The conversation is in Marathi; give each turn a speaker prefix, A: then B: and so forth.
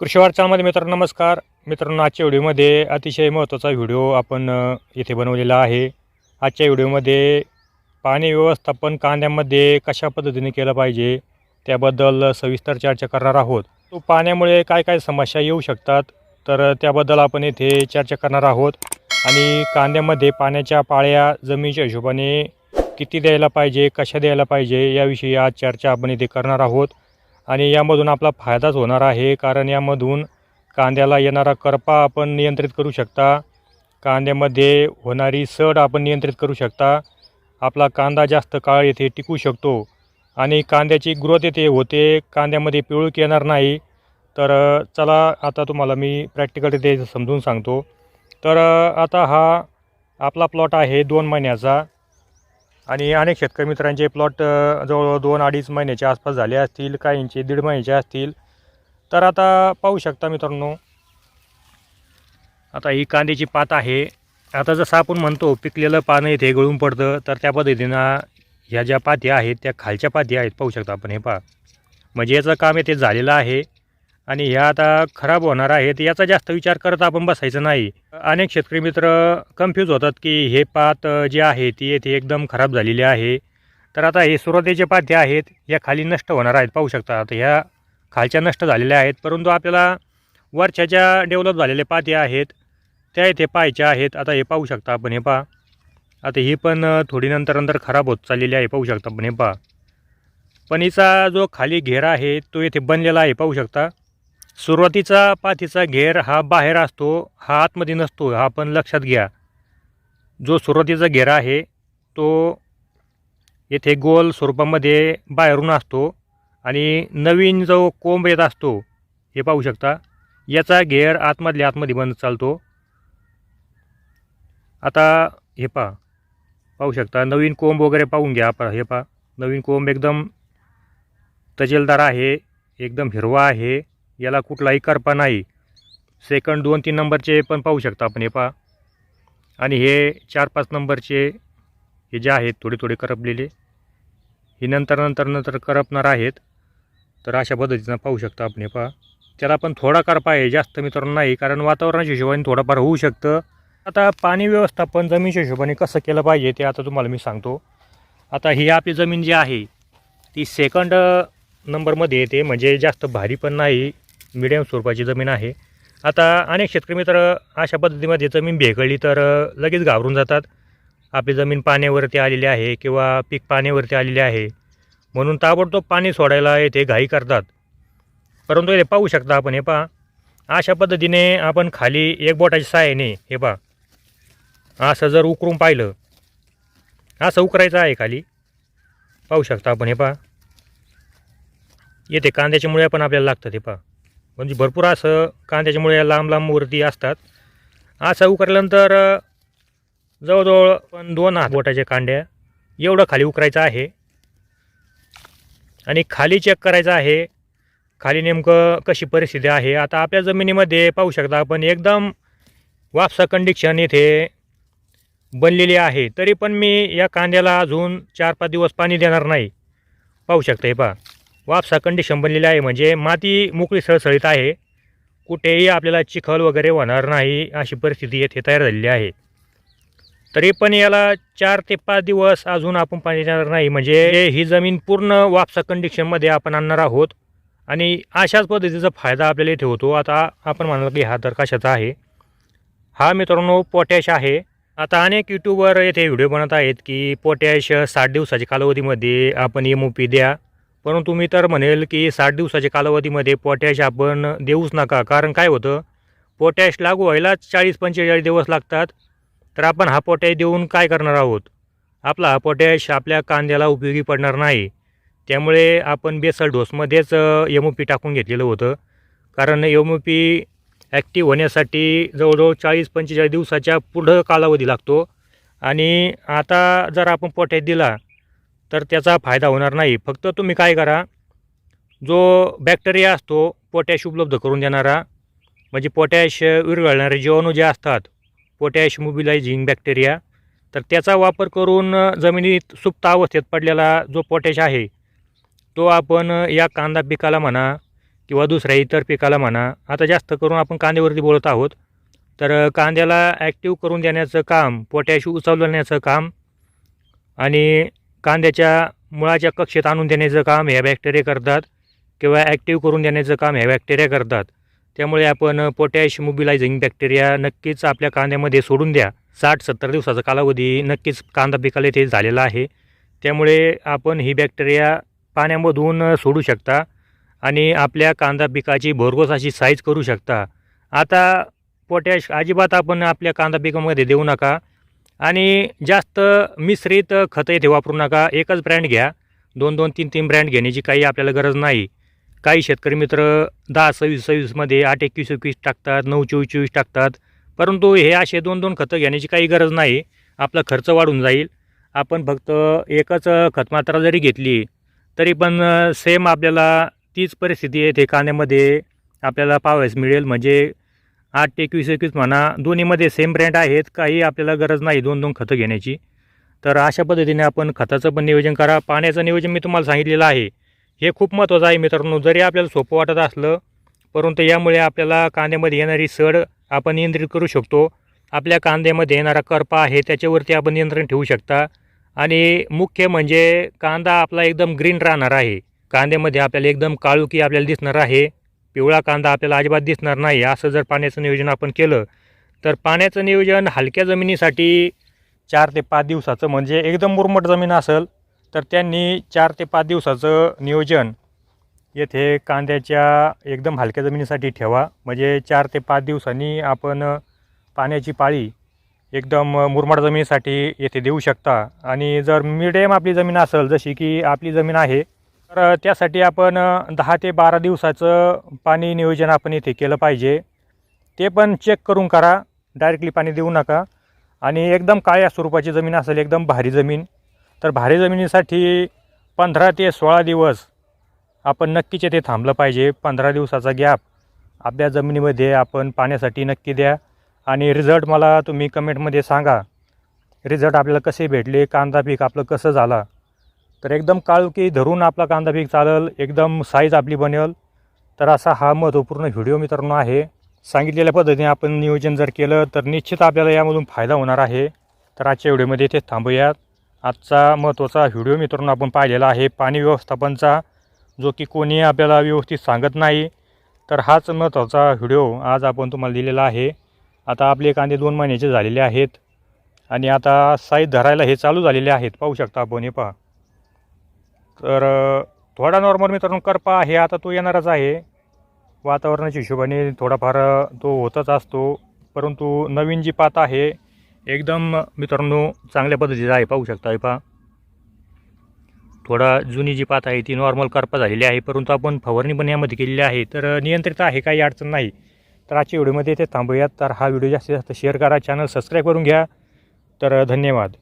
A: कृषी वार्तामध्ये मित्रांनो नमस्कार. मित्रांनो आजच्या व्हिडिओमध्ये अतिशय महत्त्वाचा व्हिडिओ आपण येथे इथे बनवलेला आहे. आजच्या व्हिडिओमध्ये पाणी व्यवस्थापन कांद्यामध्ये कशा पद्धतीने केलं पाहिजे त्याबद्दल सविस्तर चर्चा करणार आहोत. तो पाण्यामुळे काय काय समस्या येऊ शकतात तर त्याबद्दल आपण येथे चर्चा करणार आहोत. आणि कांद्यामध्ये पाण्याच्या पाळ्या जमिनीच्या हिशोबाने किती द्यायला पाहिजे कशा द्यायला पाहिजे याविषयी आज चर्चा आपण इथे करणार आहोत. आणि यामधून आपला फायदाच होणार आहे कारण यामधून कांद्याला येणारा करपा आपण नियंत्रित करू शकता. कांद्यामध्ये होणारी सड आपण नियंत्रित करू शकता. आपला कांदा जास्त काळ येथे टिकू शकतो आणि कांद्याची ग्रोथ येथे होते. कांद्यामध्ये पिळूक येणार नाही. तर चला आता तुम्हाला मी प्रॅक्टिकल तिथे समजून सांगतो. तर आता हा आपला प्लॉट आहे दोन महिन्याचा. आणि अनेक शेतकरी मित्रांचे प्लॉट जवळजवळ दोन अडीच महिन्याच्या आसपास झाले असतील काहींचे दीड महिन्याचे असतील. तर आता पाहू शकता मित्रांनो आता ही कांद्याची पात आहे. आता जसं आपण म्हणतो पिकलेलं पानं इथे गळून पडतं. तर त्या पद्धतीनं ह्या ज्या पाती आहेत त्या खालच्या पाती आहेत पाहू शकता आपण हे पहा. म्हणजे याचं काम येथे झालेलं आहे. आणि ह्या आता खराब होणार आहेत याचा जास्त विचार करत आपण बसायचं नाही. अनेक शेतकरी मित्र कन्फ्यूज होतात की हे पात जे आहे ती येथे एकदम खराब झालेली आहे. तर आता हे सुरुवातीचे पाते आहेत या खाली नष्ट होणार आहेत. पाहू शकता आता ह्या खालच्या नष्ट झालेल्या आहेत. परंतु आपल्याला वरच्या ज्या डेव्हलप झालेल्या पाते आहेत त्या इथे पाहायच्या आहेत. आता हे पाहू शकता आपण हे पहा. आता ही पण थोडी नंतर नंतर खराब होत चाललेली आहे. पाहू शकता आपण हे पहा. पण हिचा जो खाली घेरा आहे तो येथे बनलेला आहे. पाहू शकता. सुरुवातीचा पाथीचा घेर हा बाहेर असतो हा आतमध्ये नसतो हा पण लक्षात घ्या. जो सुरुवातीचा घेरा आहे तो येथे गोल स्वरूपामध्ये बाहेरून असतो आणि नवीन जो कोंब येत असतो हे पाहू शकता. याचा घेर आतमधल्या आतमध्ये बंद चालतो. आता हे पहा. पाहू शकता नवीन कोंब वगैरे पाहून घ्या. पा हे पहा. नवीन कोंब एकदम तजेलदार आहे एकदम हिरवा आहे. याला कुठलाही करपा नाही. सेकंड दोन तीन नंबरचे पण पाहू शकता आपण हे पहा. आणि हे चार पाच नंबरचे हे जे आहेत थोडे थोडे करपलेले. हे नंतर नंतर नंतर करपणार आहेत. तर अशा पद्धतीनं पाहू शकता आपण हे पहा. त्याला पण थोडा करपा आहे जास्त मित्रांनो नाही कारण वातावरणाच्या हिशोबाने थोडंफार होऊ शकतं. आता पाणी व्यवस्थापन जमिनीच्या हिशोबाने कसं केलं पाहिजे ते आता तुम्हाला मी सांगतो. आता ही आपली जमीन जी आहे ती सेकंड नंबरमध्ये येते म्हणजे जास्त भारी पण नाही मिडियम स्वरूपाची जमीन आहे. आता अनेक शेतकरी मित्र अशा पद्धतीमध्ये जमीन भेकळली तर लगेच घाबरून जातात. आपली जमीन पाण्यावरती आलेली आहे किंवा पीक पाण्यावरती आलेले आहे. म्हणून ताबडतोब पाणी सोडायला येथे घाई करतात. परंतु हे पाहू शकता आपण हे पहा. अशा पद्धतीने आपण खाली एक बोटाच्या सहाय्याने हे पहा. असं जर उकरून पाहिलं असं उकरायचं आहे खाली. पाहू शकता आपण हे पहा. येते कांद्याच्या मुळ्या पण आपल्याला लागतं हे पहा. म्हणजे भरपूर असं कांद्याच्यामुळे लांब लांब वरती असतात. असं उकरल्यानंतर जवळजवळ पण दोन हात बोटाच्या कांड्या एवढं खाली उकरायचं आहे. आणि खाली चेक करायचं आहे. खाली नेमकं कशी परिस्थिती आहे? आता आपल्या जमिनीमध्ये पाहू शकता आपण एकदम वापसा कंडिक्शन येथे बनलेली आहे. तरी पण मी या कांद्याला अजून चार पाच दिवस पाणी देणार नाही. पाहू शकता हे पहा. वापसा कंडिशन बनलेली आहे. म्हणजे माती मोकळी सळसळीत आहे. कुठेही आपल्याला चिखल वगैरे होणार नाही अशी परिस्थिती येथे तयार झालेली आहे. तरी पण याला चार ते पाच दिवस अजून आपण पाणी देणार नाही. म्हणजे ही जमीन पूर्ण वापसा कंडिशनमध्ये आपण आणणार आहोत. आणि अशाच पद्धतीचा फायदा आपल्याला इथे होतो. आता आपण म्हणाल की हा तर कशाचा आहे? हा मित्रांनो पोटॅश आहे. आता अनेक यूट्यूबवर येथे व्हिडिओ बनत आहेत की पोटॅश साठ दिवसाच्या कालावधीमध्ये आपण एम ओ पी द्या. परंतु मी तर म्हणेल की साठ दिवसाच्या कालावधीमध्ये पोटॅश आपण देऊच नका. कारण काय होतं? पोटॅश लागू व्हायलाच चाळीस पंचेचाळीस दिवस लागतात. तर आपण हा पोटॅश देऊन काय करणार आहोत? आपला हा पोटॅश आपल्या कांद्याला उपयोगी पडणार नाही. त्यामुळे आपण बेसल डोसमध्येच एम ओ पी टाकून घेतलेलं होतं. कारण एम ओ पी ॲक्टिव्ह होण्यासाठी जवळजवळ चाळीस पंचेचाळीस दिवसाच्या पुढं कालावधी लागतो. आणि आता जर आपण पोटॅश दिला तर त्याचा फायदा होणार नाही. फक्त तुम्ही काय करा जो बॅक्टेरिया असतो पोटॅश उपलब्ध करून देणारा म्हणजे पोटॅश विरघळणारे जीवाणू जे असतात पोटॅश मोबिलायझिंग बॅक्टेरिया तर त्याचा वापर करून जमिनीत सुप्त अवस्थेत पडलेला जो पोटॅश आहे तो आपण या कांदा पिकाला म्हणा किंवा दुसऱ्या इतर पिकाला म्हणा आता जास्त करून आपण कांद्यावरती बोलत आहोत तर कांद्याला ॲक्टिव्ह करून देण्याचं काम पोटॅश उचलण्याचं काम आणि कांद्याच्या मुळाच्या कक्षेत आणून देण्याचं काम ह्या बॅक्टेरिया करतात किंवा ॲक्टिव्ह करून देण्याचं काम ह्या बॅक्टेरिया करतात. त्यामुळे आपण पोटॅश मोबिलायझिंग बॅक्टेरिया नक्कीच आपल्या कांद्यामध्ये सोडून द्या. साठ सत्तर दिवसाचा कालावधी नक्कीच कांदा पिकाला इथे झालेला आहे. त्यामुळे आपण ही बॅक्टेरिया पाण्यामधून सोडू शकता आणि आपल्या कांदा पिकाची भरघोस अशी साईज करू शकता. आता पोटॅश अजिबात आपण आपल्या कांदा पिकामध्ये देऊ नका. आणि जास्त मिश्रित खतं येथे वापरू नका. एकच ब्रँड घ्या. दोन दोन तीन तीन ब्रँड घेण्याची काही आपल्याला गरज नाही. काही शेतकरी मित्र दहा सव्वीस सव्वीसमध्ये आठ एकवीस एकवीस टाकतात नऊ चोवीस चोवीस टाकतात. परंतु हे असे दोन दोन खतं घेण्याची काही गरज नाही. आपला खर्च वाढून जाईल. आपण फक्त एकच खतमात्रा जरी घेतली तरी पण सेम आपल्याला तीच परिस्थिती येते कांद्यामध्ये आपल्याला पाहावयास मिळेल. म्हणजे आठ एकवीस एकवीस म्हणा दोन्हीमध्ये सेम ब्रँड आहेत काही आपल्याला गरज नाही दोन दोन खतं घेण्याची. तर अशा पद्धतीने आपण खताचं पण नियोजन करा. पाण्याचं नियोजन मी तुम्हाला सांगितलेलं आहे. हे खूप महत्त्वाचं आहे मित्रांनो. जरी आपल्याला सोपं वाटत असलं परंतु यामुळे आपल्याला कांद्यामध्ये येणारी सड आपण नियंत्रित करू शकतो. आपल्या कांद्यामध्ये येणारा करपा आहे त्याच्यावरती आपण नियंत्रण ठेवू शकता. आणि मुख्य म्हणजे कांदा आपला एकदम ग्रीन राहणार आहे. कांद्यामध्ये आपल्याला एकदम काळुकी आपल्याला दिसणार आहे. पिवळा कांदा आपल्याला अजिबात दिसणार नाही. असं जर पाण्याचं नियोजन आपण केलं तर पाण्याचं नियोजन हलक्या जमिनीसाठी चार ते पाच दिवसाचं म्हणजे एकदम मुरमट जमीन असेल तर त्यांनी चार ते पाच दिवसाचं नियोजन येथे कांद्याच्या एकदम हलक्या जमिनीसाठी ठेवा. म्हणजे चार ते पाच दिवसांनी आपण पाण्याची पाळी एकदम मुरमाड जमिनीसाठी येथे देऊ शकता. आणि जर मिडियम आपली जमीन असेल जशी की आपली जमीन आहे तर त्यासाठी आपण दहा ते बारा दिवसाचं पाणी नियोजन आपण इथे केलं पाहिजे. ते पण चेक करून करा. डायरेक्टली पाणी देऊ नका. आणि एकदम काळ्या स्वरूपाची जमीन असेल एकदम भारी जमीन. तर भारी जमिनीसाठी पंधरा ते सोळा दिवस आपण नक्कीच येथे थांबलं पाहिजे. पंधरा दिवसाचा गॅप आपल्या जमिनीमध्ये आपण पाण्यासाठी नक्की द्या. आणि रिझल्ट मला तुम्ही कमेंटमध्ये सांगा. रिझल्ट आपल्याला कसे भेटले? कांदा पीक आपलं कसं झाला? तर एकदम काळुकी धरून आपला कांदा पीक चालेल एकदम साईज आपली बनेल. तर असा हा महत्त्वपूर्ण व्हिडिओ मित्रांनो आहे. सांगितलेल्या पद्धतीने आपण नियोजन जर केलं तर निश्चित आपल्याला यामधून फायदा होणार आहे. तर आजच्या व्हिडिओमध्ये इथे थांबूयात. आजचा महत्त्वाचा व्हिडिओ मित्रांनो आपण पाहिलेला आहे पाणी व्यवस्थापनचा जो की कोणी आपल्याला व्यवस्थित सांगत नाही. तर हाच महत्त्वाचा व्हिडिओ आज आपण तुम्हाला दिलेला आहे. आता आपले कांदे दोन महिन्याचे झालेले आहेत. आणि आता साईज धरायला हे चालू झालेले आहेत. पाहू शकता आपण हे पहा. तर थोडा नॉर्मल मित्रांनो करपा आहे आता तो येणारच आहे. वातावरणाच्या हिशोबाने थोडाफार तो होतच असतो. परंतु नवीन जी पात आहे एकदम मित्रांनो चांगल्या पद्धतीचं आहे. पाहू शकता हे पहा. थोडा जुनी जी पात आहे ती नॉर्मल करपा झालेली आहे. परंतु आपण फवारणी पण यामध्ये केलेली आहे. तर नियंत्रित आहे काही अडचण नाही. तर आजच्या व्हिडिओमध्ये ते थांबूयात. तर हा व्हिडिओ जास्तीत जास्त शेअर करा. चॅनल सबस्क्राईब करून घ्या. तर धन्यवाद.